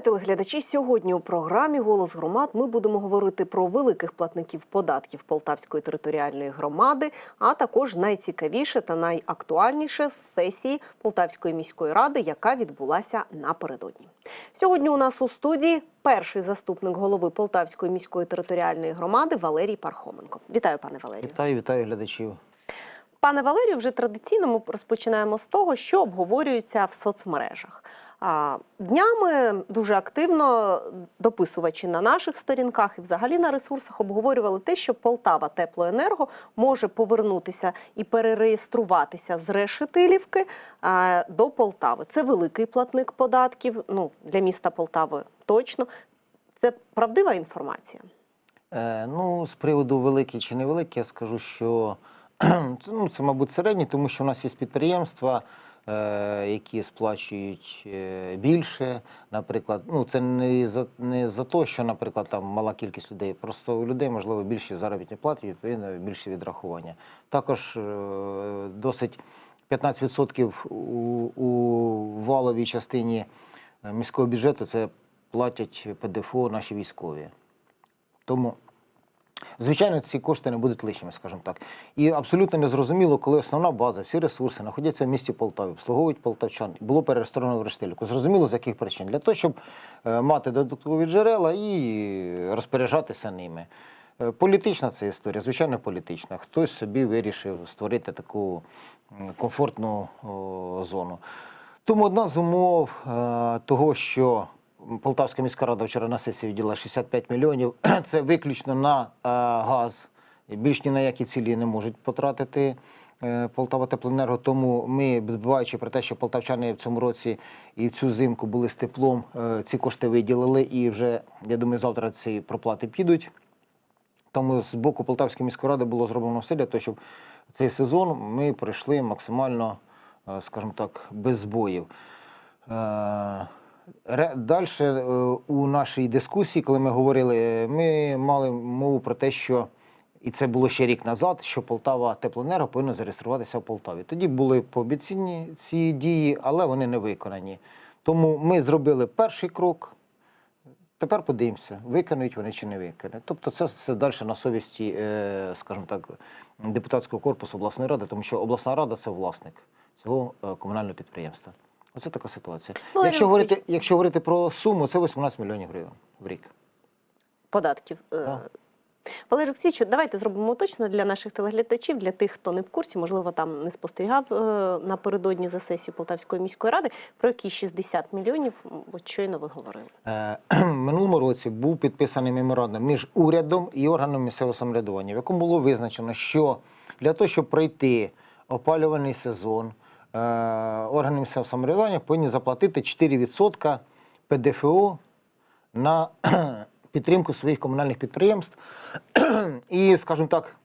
Вітаю телеглядачі. Сьогодні у програмі Голос громад ми будемо говорити про великих платників податків Полтавської територіальної громади, а також найцікавіше та найактуальніше з сесії Полтавської міської ради, яка відбулася напередодні. Сьогодні у нас у студії перший заступник голови Полтавської міської територіальної громади Валерій Пархоменко. Вітаю, пане Валерію. Вітаю, вітаю глядачів. Пане Валерію, вже традиційно ми розпочинаємо з того, що обговорюється в соцмережах. Днями дуже активно дописувачі на наших сторінках і взагалі на ресурсах обговорювали те, що Полтава Теплоенерго може повернутися і перереєструватися з Решетилівки до Полтави. Це великий платник податків. Ну для міста Полтави точно. Це правдива інформація. Е, ну, з приводу великий чи невеликий, я скажу, що це, ну, це, мабуть, середній, тому що в нас є підприємства, які сплачують е, більше. Наприклад, ну це не за не за те, що, наприклад, там мала кількість людей. Просто у людей можливо більші заробітні плати, відповідно більше відрахування. Також е, досить 15% у, у валовій частині е, міського бюджету це платять ПДФО наші військові. Тому, звичайно, ці кошти не будуть лишніми, скажімо так. І абсолютно незрозуміло, коли основна база, всі ресурси знаходяться в місті Полтаві, обслуговують полтавчан, було перереєстровано в Рештилівку. Зрозуміло, з яких причин? Для того, щоб е, мати додаткові джерела і розпоряджатися ними. Е, Політична це історія, звичайно, політична. Хтось собі вирішив створити таку комфортну зону. Тому одна з умов е, того, що Полтавська міська рада вчора на сесії виділа 65 мільйонів, це виключно на е, газ. Більш ні на які цілі не можуть потратити е, Полтава Теплоенерго. Тому ми, дбаючи про те, що полтавчани в цьому році і в цю зимку були з теплом, е, ці кошти виділили. І вже, я думаю, завтра ці проплати підуть. Тому з боку Полтавської міської ради було зроблено все для того, щоб цей сезон ми пройшли максимально, скажімо так, без збоїв. Далі у нашій дискусії, коли ми говорили, ми мали мову про те, що і це було ще рік назад, що Полтава Теплоенерго повинна зареєструватися в Полтаві. Тоді були пообіцяні ці дії, але вони не виконані. Тому ми зробили перший крок. Тепер подивимося, виконують вони чи не виконують. Тобто це все далі на совісті, е, скажімо так, депутатського корпусу обласної ради, тому що обласна рада це власник цього е, комунального підприємства. Оце така ситуація. Валерій Якщо говорити, якщо говорити про суму, це 18 мільйонів гривень в рік. податків. Е, Так. Валерій Олексійович, давайте зробимо точно для наших телеглядачів, для тих, хто не в курсі, можливо, там не спостерігав е, напередодні за сесію Полтавської міської ради, про які 60 мільйонів, от щойно ви говорили. Е, минулому році був підписаний меморандум між урядом і органом місцевого самоврядування, в якому було визначено, що для того, щоб пройти опалювальний сезон, органи місцевого самоврядування повинні заплатити 4% ПДФО на підтримку своїх комунальних підприємств. І, скажімо так,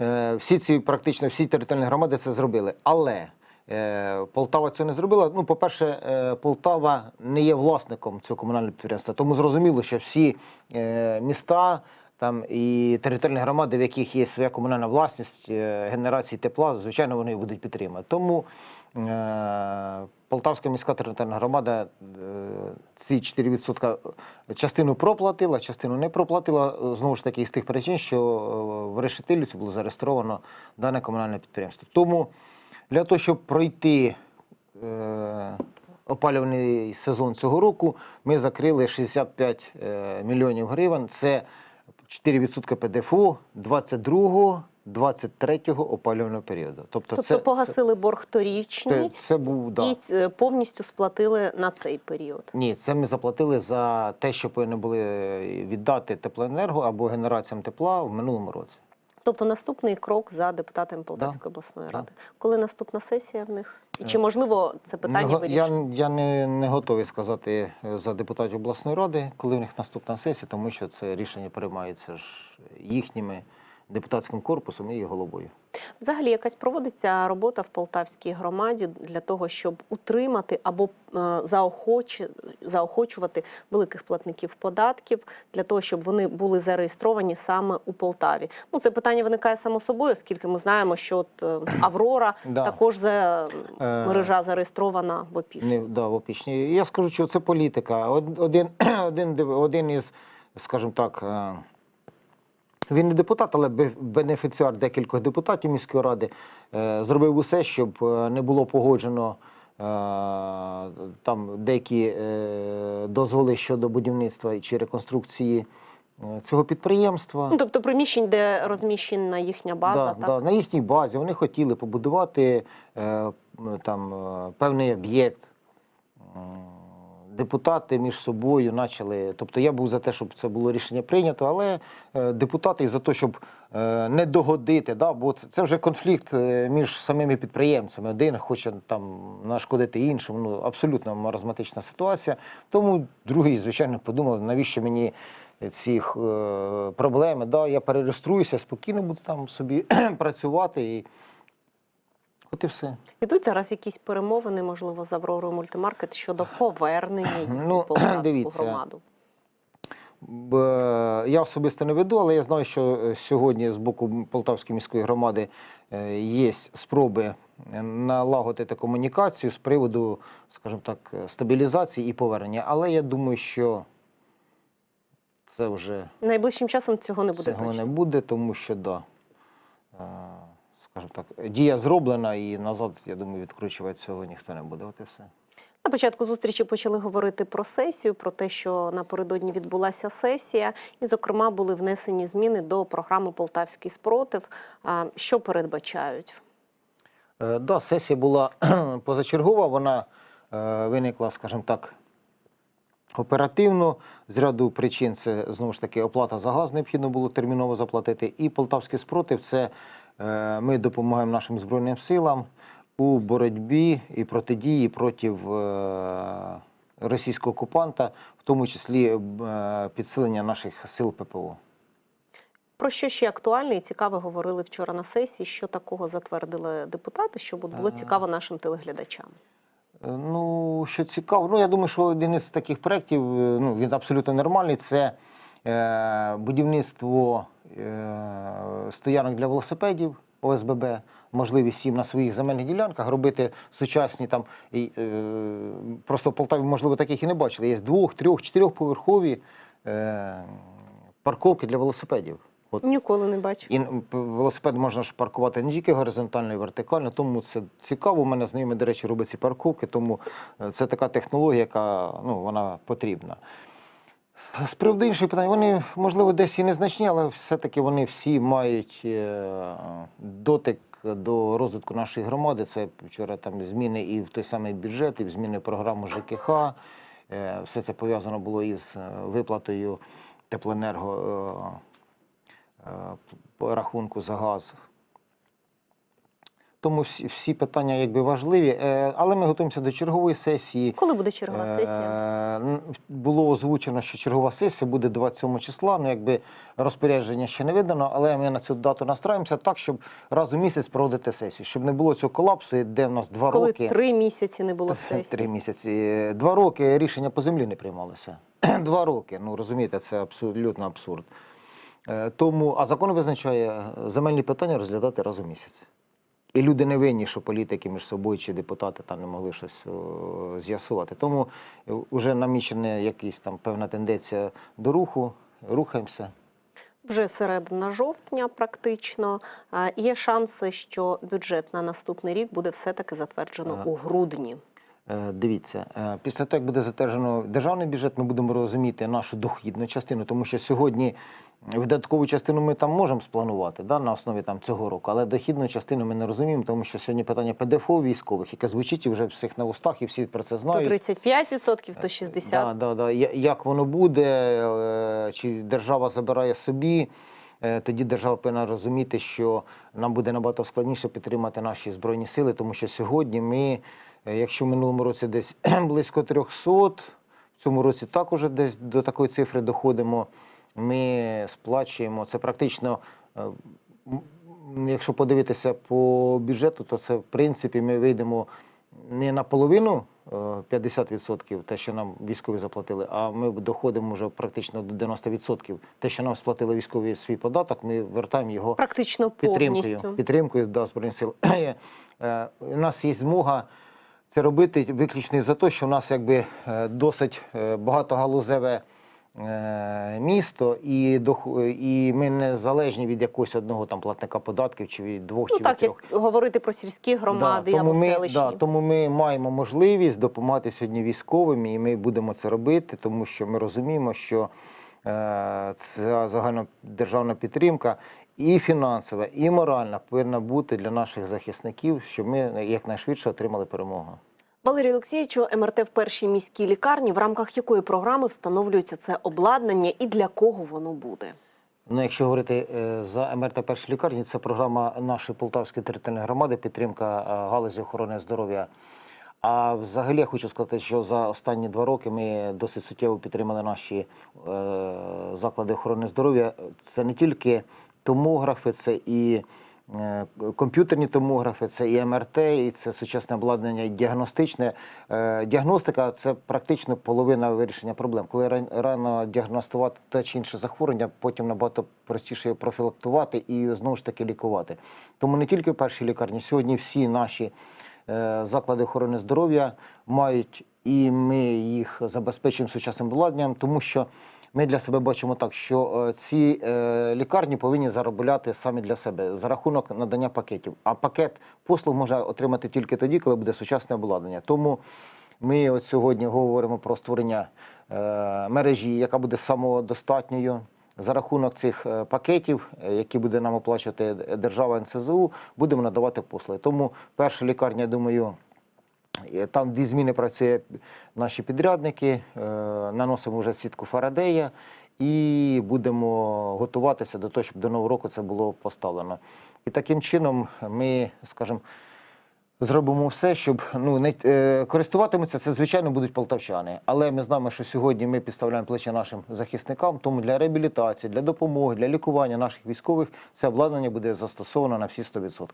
Е, всі ці практично всі територіальні громади це зробили. Але е, Полтава цього не зробила. Ну, по-перше, е, Полтава не є власником цього комунального підприємства. Тому зрозуміло, що всі е, міста там і територіальні громади, в яких є своя комунальна власність е, генерації тепла, звичайно, вони будуть підтримувати. Тому е, Полтавська міська територіальна громада е, ці 4% частину проплатила, частину не проплатила. Знову ж таки, з тих причин, що в Решетилівці було зареєстровано дане комунальне підприємство. Тому для того, щоб пройти опалювальний сезон цього року, ми закрили 65 е, мільйонів гривень. Це 4% ПДФО 22 23 опалювального періоду. Тобто, Тобто це, погасили борг торічний це, це був да. і е, повністю сплатили на цей період. Ні, це ми заплатили за те, що повинні були віддати теплоенерго або генераціям тепла в минулому році. Тобто наступний крок за депутатами Полтавської обласної ради. Коли наступна сесія в них? І чи можливо це питання вирішити? я, я не, не готовий сказати е, за депутатів обласної ради, коли в них наступна сесія, тому що це рішення приймається ж їхніми депутатським корпусом і головою. Взагалі, якась проводиться робота в полтавській громаді для того, щоб утримати або е, заохочувати великих платників податків для того, щоб вони були зареєстровані саме у Полтаві. Ну це питання виникає само собою, оскільки ми знаємо, що от е, Аврора Да. також за Е, мережа зареєстрована в Опішні. Да, в опічні. Я скажу, що це політика. Один, один, один із, скажімо так, він не депутат, але бенефіціар декількох депутатів міської ради е, зробив усе, щоб е, не було погоджено е, там деякі дозволи щодо будівництва чи реконструкції цього підприємства. Ну, тобто приміщень, де розміщена їхня база, Да, так? да, на їхній базі вони хотіли побудувати е, там, певний об'єкт. Депутати між собою почали. Тобто я був за те, щоб це було рішення прийнято, але е, депутати за те, щоб е, не догодити, да, бо це, це вже конфлікт е, між самими підприємцями. Один хоче там нашкодити іншому. Ну абсолютно маразматична ситуація. Тому другий, звичайно, подумав, навіщо мені ці проблеми. Да, я перереєструюся, спокійно буду там собі працювати. І... От і все. Ідуть зараз якісь перемовини, можливо, з Авророю мультимаркет щодо повернення їх Ну, у Полтавську дивіться. громаду. Е, Я особисто не веду, але я знаю, що е, сьогодні з боку Полтавської міської громади е, є спроби налагодити комунікацію з приводу, скажімо так, е, стабілізації і повернення. Але я думаю, що це вже Найближчим часом цього не буде цього точно. не буде, тому що да, е, скажімо так, дія зроблена і назад, я думаю, відкручувати цього ніхто не буде. От і все. На початку зустрічі почали говорити про сесію, про те, що напередодні відбулася сесія, і, зокрема, були внесені зміни до програми Полтавський спротив. Що передбачають? Е, Да, сесія була позачергова, вона е, виникла, скажімо так, оперативно. З ряду причин це знову ж таки оплата за газ необхідно було терміново заплатити. І полтавський спротив це ми допомагаємо нашим Збройним силам у боротьбі і протидії проти е, російського окупанта, в тому числі е, підсилення наших сил ППО. Про що ще актуальне і цікаве говорили вчора на сесії? Що такого затвердили депутати, щоб було цікаво нашим телеглядачам? Е, Ну, що цікаво, ну я думаю, що один із таких проєктів, е, ну він абсолютно нормальний. Це е, будівництво е, стоянок для велосипедів ОСББ, можливість їм на своїх земельних ділянках робити сучасні там. Е, просто в Полтаві, можливо, таких і не бачили. Є двох, трьох, чотирьохповерхові е, парковки для велосипедів. От Ніколи не бачу. і велосипед можна ж паркувати не тільки горизонтально і вертикально, тому це цікаво. У мене знайомі, до речі, робить ці парковки, тому е, це така технологія, яка ну, вона потрібна. З приводу інших питань, вони, можливо, десь і незначні, але все-таки вони всі мають е, дотик до розвитку нашої громади. Це вчора там зміни і в той самий бюджет, і в зміни програму ЖКХ. Е, Все це пов'язано було із е, виплатою теплоенерго. рахунку за газ. Тому всі, всі питання якби важливі, Е, але ми готуємося до чергової сесії. Коли буде чергова сесія? Е, Було озвучено, що чергова сесія буде 27 числа. Ну, якби розпорядження ще не видано, але ми на цю дату настраємося так, щоб раз у місяць проводити сесію, щоб не було цього колапсу, де в нас два Коли роки. три місяці не було Три місяці. Два роки рішення по землі не приймалося. Два роки. Ну розумієте, це абсолютно абсурд. Е, Тому, а закон визначає е, земельні питання розглядати раз у місяць. І люди не винні, що політики між собою чи депутати там не могли щось о, з'ясувати. Тому вже намічена якась там певна тенденція до руху, рухаємося. Вже середина жовтня, практично. А, Є шанси, що бюджет на наступний рік буде все-таки затверджено Ага. у грудні. Е, Дивіться, е, після того, як буде затверджено державний бюджет, ми будемо розуміти нашу дохідну частину, тому що сьогодні видаткову частину ми там можемо спланувати да, на основі там, цього року, але дохідну частину ми не розуміємо, тому що сьогодні питання ПДФО військових, яке звучить і вже всіх на устах, і всі про це То знають. 35%, то 60%. Да, да, да. Як воно буде, е, чи держава забирає собі, е, тоді держава повинна розуміти, що нам буде набагато складніше підтримати наші збройні сили, тому що сьогодні ми, е, якщо в минулому році десь близько 300, в цьому році також десь до такої цифри доходимо. Ми сплачуємо це практично. е, якщо подивитися по бюджету, то це в принципі ми вийдемо не на половину е, 50% те, що нам військові заплатили, а ми доходимо вже практично до 90%. Те, що нам сплатили військові свій податок, ми вертаємо його Практично підтримкою, повністю. підтримкою да, Збройних сил. Е, У нас є змога це робити виключно за те, що в нас якби е, досить е, багатогалузеве е, місто, і, дох- і ми не залежні від якогось одного там платника податків чи від двох Ну чи від так, трьох. як говорити про сільські громади Да, або ми, селищні. да, тому ми маємо можливість допомагати сьогодні військовим, і ми будемо це робити, тому що ми розуміємо, що е, ця загальнодержавна підтримка і фінансова, і моральна повинна бути для наших захисників, щоб ми якнайшвидше отримали перемогу. Валерій Олексійовичу, МРТ в першій міській лікарні, в рамках якої програми встановлюється це обладнання і для кого воно буде? Ну, якщо говорити е, за МРТ першої лікарні, це програма нашої Полтавської територіальної громади, підтримка е, галузі охорони здоров'я. А взагалі я хочу сказати, що за останні два роки ми досить суттєво підтримали наші е, заклади охорони здоров'я. Це не тільки томографи, це і комп'ютерні томографи, це і МРТ, і це сучасне обладнання, і діагностичне. Е, Діагностика це практично половина вирішення проблем. Коли рано діагностувати те чи інше захворювання, потім набагато простіше його профілактувати і знову ж таки лікувати. Тому не тільки в першій лікарні, сьогодні всі наші е, заклади охорони здоров'я мають, і ми їх забезпечуємо сучасним обладнанням, тому що ми для себе бачимо так, що е, ці е, лікарні повинні заробляти самі для себе за рахунок надання пакетів. А пакет послуг може отримати тільки тоді, коли буде сучасне обладнання. Тому ми от сьогодні говоримо про створення е, мережі, яка буде самодостатньою. За рахунок цих пакетів, які буде нам оплачувати держава НСЗУ, будемо надавати послуги. Тому перша лікарня, я думаю, Там дві зміни працює наші підрядники, е, наносимо вже сітку Фарадея і будемо готуватися до того, щоб до нового року це було поставлено. І таким чином ми, скажімо, зробимо все, щоб ну не е, користуватимуться це, звичайно, будуть полтавчани. Але ми знаємо, що сьогодні ми підставляємо плечі нашим захисникам. Тому для реабілітації, для допомоги, для лікування наших військових це обладнання буде застосовано на всі 100%.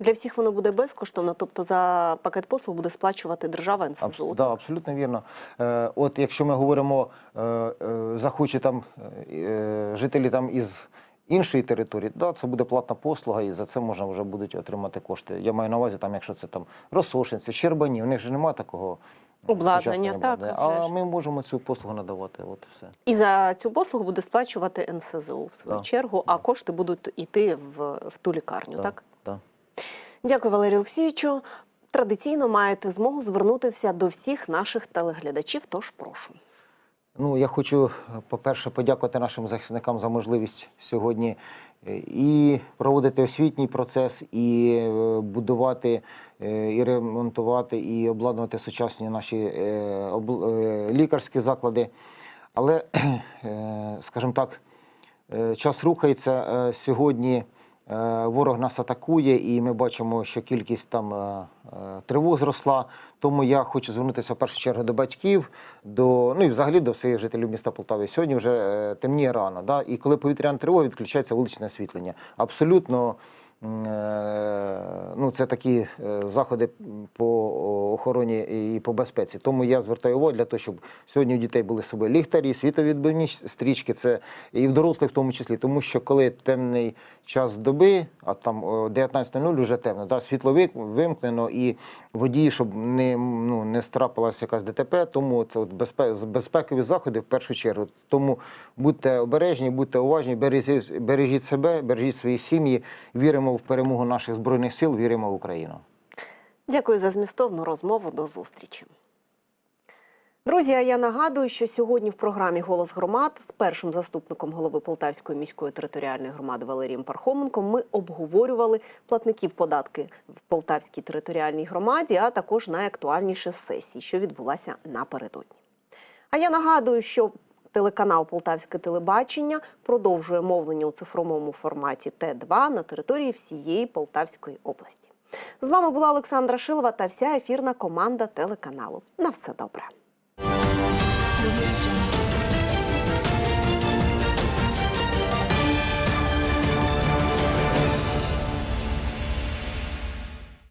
Для всіх воно буде безкоштовно, тобто за пакет послуг буде сплачувати держава НСЗУ. Абс- да, абсолютно вірно. Е, от якщо ми говоримо, е, е, захочуть там е, жителі там із іншої території, да, це буде платна послуга, і за це можна вже будуть отримати кошти. Я маю на увазі, там, якщо це там Росошинці, Щербані, у них же немає такого. Обладнання, так, вже А ми можемо цю послугу надавати. От все. І за цю послугу буде сплачувати НСЗУ в свою Да. чергу, а кошти будуть йти в, в ту лікарню, Да, так? да. Дякую, Валерію Олексійовичу. Традиційно маєте змогу звернутися до всіх наших телеглядачів, тож прошу. Ну, я хочу, по-перше, подякувати нашим захисникам за можливість сьогодні е, і проводити освітній процес, і е, будувати, е, і ремонтувати, і обладнувати сучасні наші е, е, лікарські заклади. Але, е, скажімо так, е, час рухається. Е, Сьогодні е, ворог нас атакує, і ми бачимо, що кількість там е, е, тривог зросла. Тому я хочу звернутися в першу чергу до батьків, до ну і взагалі до всіх жителів міста Полтави. Сьогодні вже е, темніє рано. Да? І коли повітряна тривога, відключається вуличне освітлення. Абсолютно. Е, Ну, це такі е, заходи по охороні і по безпеці. Тому я звертаю увагу для того, щоб сьогодні у дітей були з собою ліхтарі, світовідбивні стрічки, це і в дорослих в тому числі, тому що коли темний час доби, а там 19.00 вже темно, да, світло вимкнено і водії, щоб не, ну, не страпилася якась ДТП, тому це от безпе, безпекові заходи в першу чергу. Тому будьте обережні, будьте уважні, бережіть, бережіть себе, бережіть свої сім'ї, віримо в перемогу наших збройних сил, віримо в Україну. Дякую за змістовну розмову. До зустрічі. Друзі, а я нагадую, що сьогодні в програмі Голос громад з першим заступником голови Полтавської міської територіальної громади Валерієм Пархоменком ми обговорювали платників податки в Полтавській територіальній громаді, а також найактуальніші сесії, що відбулася напередодні. А я нагадую, що телеканал Полтавське телебачення продовжує мовлення у цифровому форматі Т2 на території всієї Полтавської області. З вами була Олександра Шилова та вся ефірна команда телеканалу. На все добре.